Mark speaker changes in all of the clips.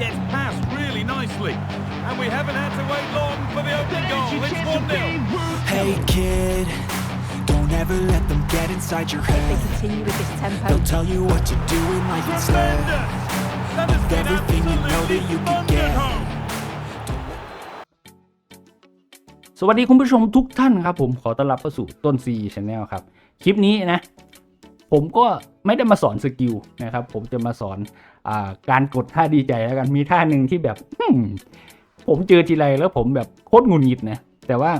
Speaker 1: gets past really nicely. And we haven't had to wait long for the opening goal. It's 1 0.
Speaker 2: Hey kid, don't ever let them get inside your
Speaker 3: They
Speaker 2: head.
Speaker 3: continue with this tempo.
Speaker 2: They'll tell you what to do in life instead.
Speaker 1: Tremendous. That has been
Speaker 2: everything you know that you
Speaker 1: absolutely
Speaker 2: could get.
Speaker 1: wonderful.
Speaker 4: สวัสดีคุณผู้ชมทุกท่านครับ ผมขอต้อนรับเข้าสู่ต้นซีชาแนลครับ คลิปนี้นะ ผมก็ไม่ได้มาสอนสกิลนะครับ ผมจะมาสอนอา การกดท่าดีใจแล้วกันมีท่าหนึ่งที่แบบผมเจอทีไรแล้วผมแบบโคตรงุดหงิดนะแต่ว่า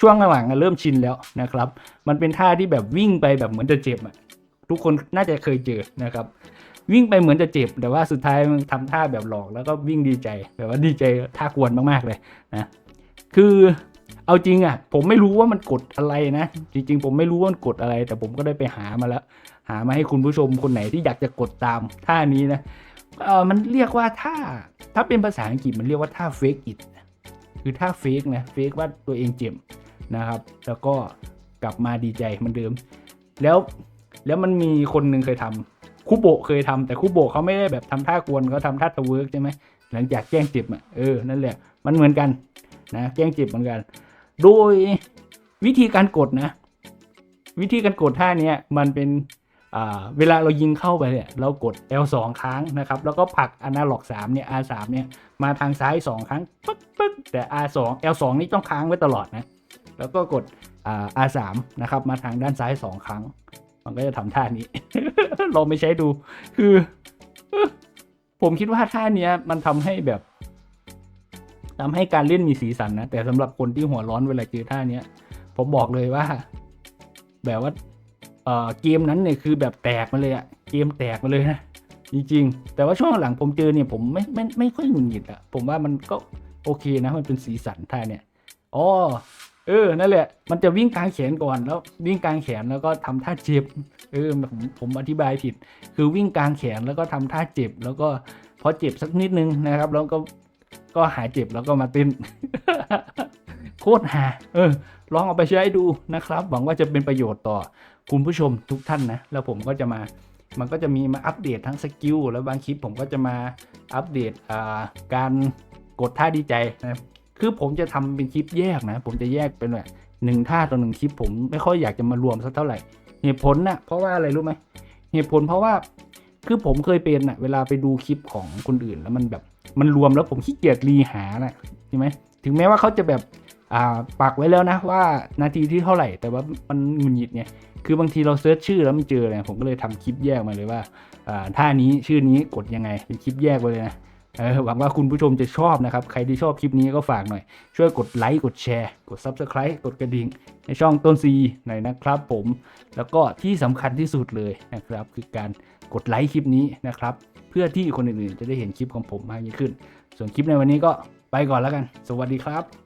Speaker 4: ช่วงหลังๆอะเริ่มชินแล้วนะครับ มันเป็นท่าที่แบบวิ่งไปแบบเหมือนจะเจ็บอะทุกคนน่าจะเคยเจอนะครับ วิ่งไปเหมือนจะเจ็บ แต่ว่าสุดท้ายมันทำท่าแบบหลอกแล้วก็วิ่งดีใจแบบว่าดีใจท่ากวนมากๆเลยนะคือเอาจริงอะผมไม่รู้ว่ามันกดอะไรนะ จริง ๆ ผมไม่รู้ว่ามันกดอะไร แต่ผมก็ได้ไปหามาแล้ว หามาให้คุณผู้ชมคนไหนที่อยากจะกดตามท่านี้นะเออมันเรียกว่าท่าถ้าเป็นภาษาอังกฤษมันเรียกว่าท่า fake it คือท่า fake นะ fake ว่าตัวเองเจ็บนะครับ แล้วก็กลับมาดีใจเหมือนเดิม แล้วแล้วมันมีคนหนึ่งเคยทำคุโบเคยทำแต่คุโบเขาไม่ได้แบบทำท่ากวนเขาทำท่าทเวิร์กใช่ไหมหลังจากแกล้งเจ็บอะเออนั่นแหละมันเหมือนกันนะแกล้งเจ็บเหมือนกัน โดยวิธีการกดนะ วิธีการกดท่าเนี้ยมันเป็น เวลาเรายิงเข้าไปเนี่ยเรากด L2 ครั้งนะครับ แล้วก็ผลักอนาล็อก3เนี่ย R3 เนี่ยมาทางซ้าย 2 ครั้งปึ๊กปึ๊กแต่ R2 L2 นี่ต้องค้างไว้ตลอดนะ แล้วก็กด R3 นะครับ มาทางด้านซ้าย 2 ครั้ง มันก็จะทำท่านี้ ลองไปใช้ดูคือ ผมคิดว่าท่านี้มันทำให้แบบทำให้การเล่นมีสีสันนะ แต่สำหรับคนที่หัวร้อนเวลาเจอท่านี้ผมบอกเลยว่า แบบว่า เอ่อเกมนั้นเนี่ยคือแบบแตกมาเลยอะเกมแตกมาเลยนะจริงๆ แต่ว่าช่วงหลังผมเจอเนี่ยผมไม่ไม่ไม่ค่อยหงุดหงิดอะผมว่ามันก็โอเคนะมันเป็นสีสันท่าเนี่ยอ๋อเออ นั่นแหละ มันจะวิ่งกลางแขนก่อนแล้ววิ่งกลางแขนแล้วก็ทำท่าเจ็บ เออผมผมอธิบายผิด คือวิ่งกลางแขนแล้วก็ทำท่าเจ็บ แล้วก็พอเจ็บสักนิดนึงนะครับ แล้วก็ก็หายเจ็บแล้วก็มาเต้นโคตรหา เออ ลองเอาไปใช้ดูนะครับ หวังว่าจะเป็นประโยชน์ต่อคุณผู้ชมทุกท่านนะ แล้วผมก็จะมา มันก็จะมีมาอัปเดตทั้งสกิล แล้วบางคลิปผมก็จะมาอัปเดตการกดท่าดีใจนะคือผมจะทำเป็นคลิปแยกนะ ผมจะแยกเป็นแบบหนึ่งท่าต่อหนึ่งคลิปผมไม่ค่อยอยากจะมารวมสักเท่าไหร่ เหตุผลนะ่ะเพราะว่าอะไรรู้ไหมเหตุผลเพราะว่าคือผมเคยเป็นอะเวลาไปดูคลิปของคนอื่นแล้วมันแบบมันรวมแล้วผมขี้เกียจรีหาน่ะใช่ไหมถึงแม้ว่าเขาจะแบบ ปักไว้แล้วนะว่านาทีที่เท่าไหร่ แต่ว่ามันหงุนหงิดเนี่ยคือบางทีเราเซิร์ชชื่อแล้วมันเจอเนี่ยผมก็เลยทำคลิปแยกมาเลยว่าอ่าท่านี้ชื่อนี้กดยังไงเป็นคลิปแยกไปเลยนะหวังว่าคุณผู้ชมจะชอบนะครับ ใครที่ชอบคลิปนี้ก็ฝากหน่อย ช่วยกดไลค์ กดแชร์ กด Subscribe กดกระดิ่ง ในช่องต้นซีหน่อยนะครับผม แล้วก็ที่สำคัญที่สุดเลยนะครับ คือการกดไลค์คลิปนี้นะครับ เพื่อที่คนอื่นๆ จะได้เห็นคลิปของผมมากยิ่งขึ้น ส่วนคลิปในวันนี้ก็ไปก่อนแล้วกัน สวัสดีครับ